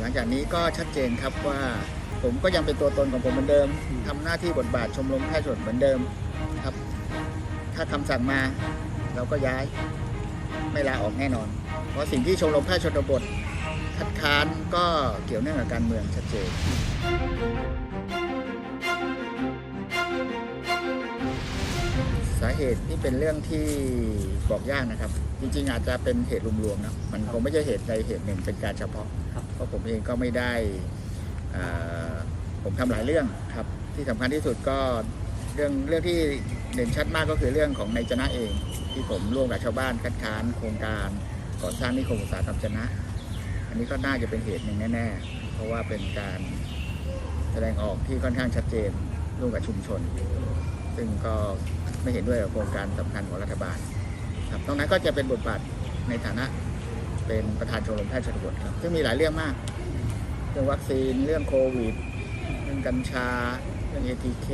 หลังจากนี้ก็ชัดเจนครับว่าผมก็ยังเป็นตัวตนของผมเหมือนเดิมอืมทำหน้าที่บทบาทชมรมแพทย์ชนบทเหมือนเดิมครับ ถ้าคำสั่งมาเราก็ย้ายไม่ลาออกแน่นอน เพราะสิ่งที่ชมรมแพทย์ชนบทคัดค้านก็เกี่ยวเนื่องกับการเมืองชัดเจนสาเหตุนี่เป็นเรื่องที่บอกยากนะครับ จริงๆ อาจจะเป็นเหตุรวมๆนะมันคงไม่ใช่เหตุใดเหตุหนึ่งเป็นการเฉพาะ เพราะผมเองก็ไม่ได้ผมทำหลายเรื่องครับที่สำคัญที่สุดก็เรื่องเรื่องที่เด่นชัดมากก็คือเรื่องของในจนะเอง ที่ผมร่วมกับชาวบ้านคัดค้านโครงการก่อสร้างนิคมอุตสาหกรรมจนะ อันนี้ก็น่าจะเป็นเหตุหนึ่งแน่ ๆ เพราะว่าเป็นการแสดงออกที่ค่อนข้างชัดเจนร่วมกับชุมชน ซึ่งก็ไม่เห็นด้วยกับโครงการสำคัญของรัฐบาลครับตรงนั้นก็จะเป็นบทบาทในฐานะ เป็นประธานชมรมแพทย์ชนบทครับ ซึ่งมีหลายเรื่องมาก เรื่องวัคซีน เรื่องโควิด เรื่องกัญชา เรื่อง ATK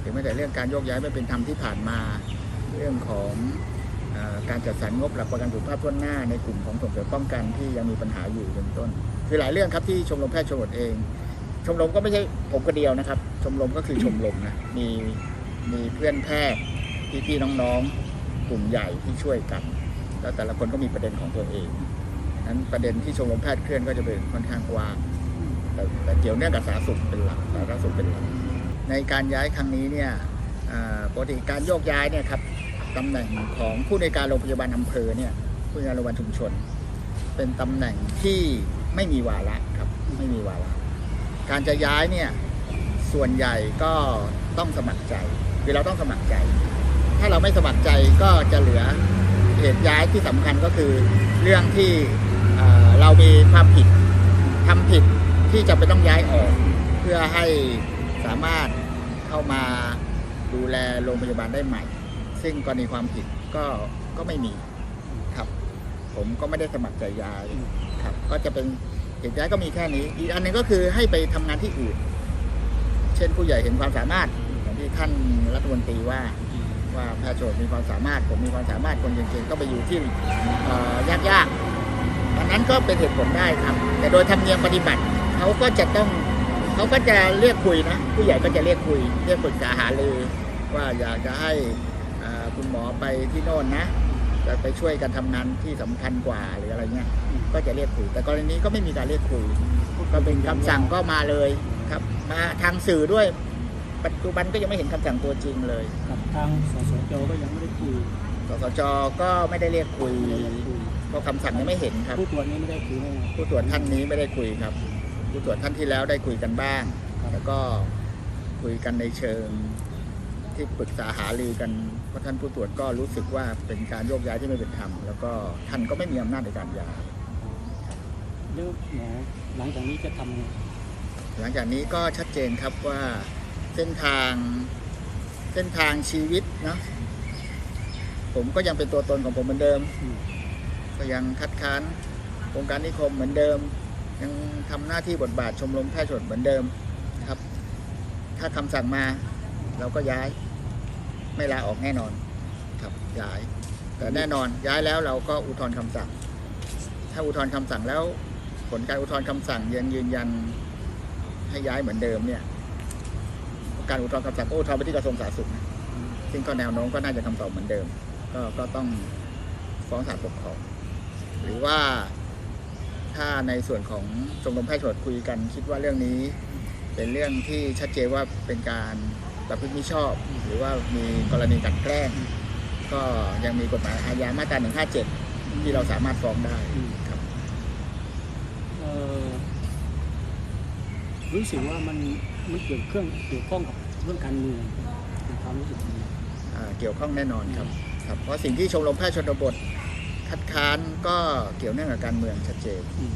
หรือแม้แต่เรื่องการโยกย้ายไม่เป็นธรรมที่ผ่านมา เรื่องของออการจัดสรรงบหลักประกันสุขภาพทั่วหน้าในกลุ่มของส่งเสริมป้องกันที่ยังมีปัญหาอยู่เป็นต้น คือหลายเรื่องครับที่ชมรมแพทย์ชนบทเอง ชมรมก็ไม่ใช่ผมคนเดียวนะครับ ชมรมก็คือชมรมนะ มีมีเพื่อนแพทย์พี่ๆน้องๆกลุ่มใหญ่ที่ช่วยกัน แล้วแต่ละคนก็มีประเด็นของตัวเองนั้นประเด็นที่ชมรมแพทย์เคลื่อนก็จะเป็นค่อนข้างกว้างแต่แต่เกี่ยวเนื่องกับสาธารณสุขเป็นหลักสาธารณสุขเป็นหลักในการย้ายครั้งนี้เนี่ยปกติการโยกย้ายเนี่ยครับตำแหน่งของผู้ในการโรงพยาบาลอำเภอเนี่ยผู้ในการโรงพยาบาลชุมชน เป็นตำแหน่งที่ไม่มีวาระครับไม่มีวาระการจะย้ายเนี่ยส่วนใหญ่ก็ต้องสมัครใจคือเราต้องสมัครใจ ถ้าเราไม่สมัครใจก็จะเหลือ เหตุย้ายที่สำคัญก็คือเรื่องที่เเรามีความผิดทำผิดที่จะไปต้องย้ายออก เพื่อให้สามารถเข้ามาดูแลโรงพยาบาลได้ใหม่ ซึ่งกรณีความผิดก็ก็ไม่มีครับ ผมก็ไม่ได้สมัครใจย้ายครับ ก็จะเป็นเหตุย้ายก็มีแค่นี้ อีกอันหนึงก็คือให้ไปทำงานที่อื่น เช่นผู้ใหญ่เห็นความสามารถอย่างที่ท่านรัฐมนตรีว่า ว่าแพทย์โจทย์มีความสามารถผมมีความสามารถคนเก่งๆก็ไปอยู่ที่ยากๆอันนั้นก็เป็นเหตุผลได้ครับ แต่โดยธรรมเนียมปฏิบัติเขาก็จะต้องเขาก็จะเรียกคุยนะผู้ใหญ่ก็จะเรียกคุย เรียกปรึกษาหารือว่าอยากจะให้คุณหมอไปที่โน่นนะจะไปช่วยกันทำงานที่สำคัญกว่าหรืออะไรเงี้ยก็จะเรียกคุย แต่กรณีนี้ก็ไม่มีการเรียกคุยก็เป็นคำสั่งก็มาเลยครับ มาทางสื่อด้วย ปัจจุบันก็ยังไม่เห็นคำสั่งตัวจริงเลยกับทางสสจก็ยังไม่ได้คุยสสจก็ไม่ได้เรียกคุยไม่ได้คุยเพราะคำสั่งยังไม่เห็นครับ ผู้ตรวจนี้ไม่ได้คุยแน่ผู้ตรวจท่านนี้ไม่ได้คุยครับ ผู้ตรวจท่านที่แล้วได้คุยกันบ้างแล้วก็คุยกันในเชิงที่ปรึกษาหารือกันเพราะท่านผู้ตรวจก็รู้สึกว่าเป็นการโยกย้ายที่ไม่เป็นธรรมแล้วก็ท่านก็ไม่มีอำนาจในการย้ายแล้วหมอหลังจากนี้จะทำไงหลังจากนี้ก็ชัดเจนครับว่าเส้นทาง เส้นทางชีวิตเนาะผมก็ยังเป็นตัวตนของผมเหมือนเดิม ก็ยังคัดค้านโครงการนิคมเหมือนเดิม ยังทำหน้าที่บทบาทชมรมแพทย์ชนเหมือนเดิมนะครับ ถ้าคำสั่งมาเราก็ย้าย ไม่ลาออกแน่นอนครับย้าย แต่แน่นอนย้ายแล้วเราก็อุทธรณ์คำสั่ง ถ้าอุทธรณ์คำสั่งแล้ว ผลการอุทธรณ์คำสั่งยังยืนยันให้ย้ายเหมือนเดิมเนี่ย การอุทธรณ์คำสั่งก็อุทธรณ์ไปที่กระทรวงสาธารณสุขนะซึ่งก็แนวโน้มก็น่าจะคำตอบเหมือนเดิม ก็ก็ต้องฟ้องศาลปกครองหรือว่าถ้าในส่วนของชมรมแพทย์ชนบทคุยกัน คิดว่าเรื่องนี้ เป็นเรื่องที่ชัดเจนว่าเป็นการประพฤติมิชอบ หรือว่ามีกรณีกลันแกล้ง ก็ยังมีกฎหมายอาญามาตรา157 ที่เราสามารถฟ้องได้ครับรู้สึกว่ามันมันเกี่ยวเครื่องเกี่ยวข้องกับ เรื่องการเมืองในความรู้สึกนี้ อ่าเกี่ยวข้องแน่นอนครับครับ เพราะสิ่งที่ชมรมแพทย์ชนบทคัดค้านก็เกี่ยวเนื่องกับการเมืองชัดเจน อืม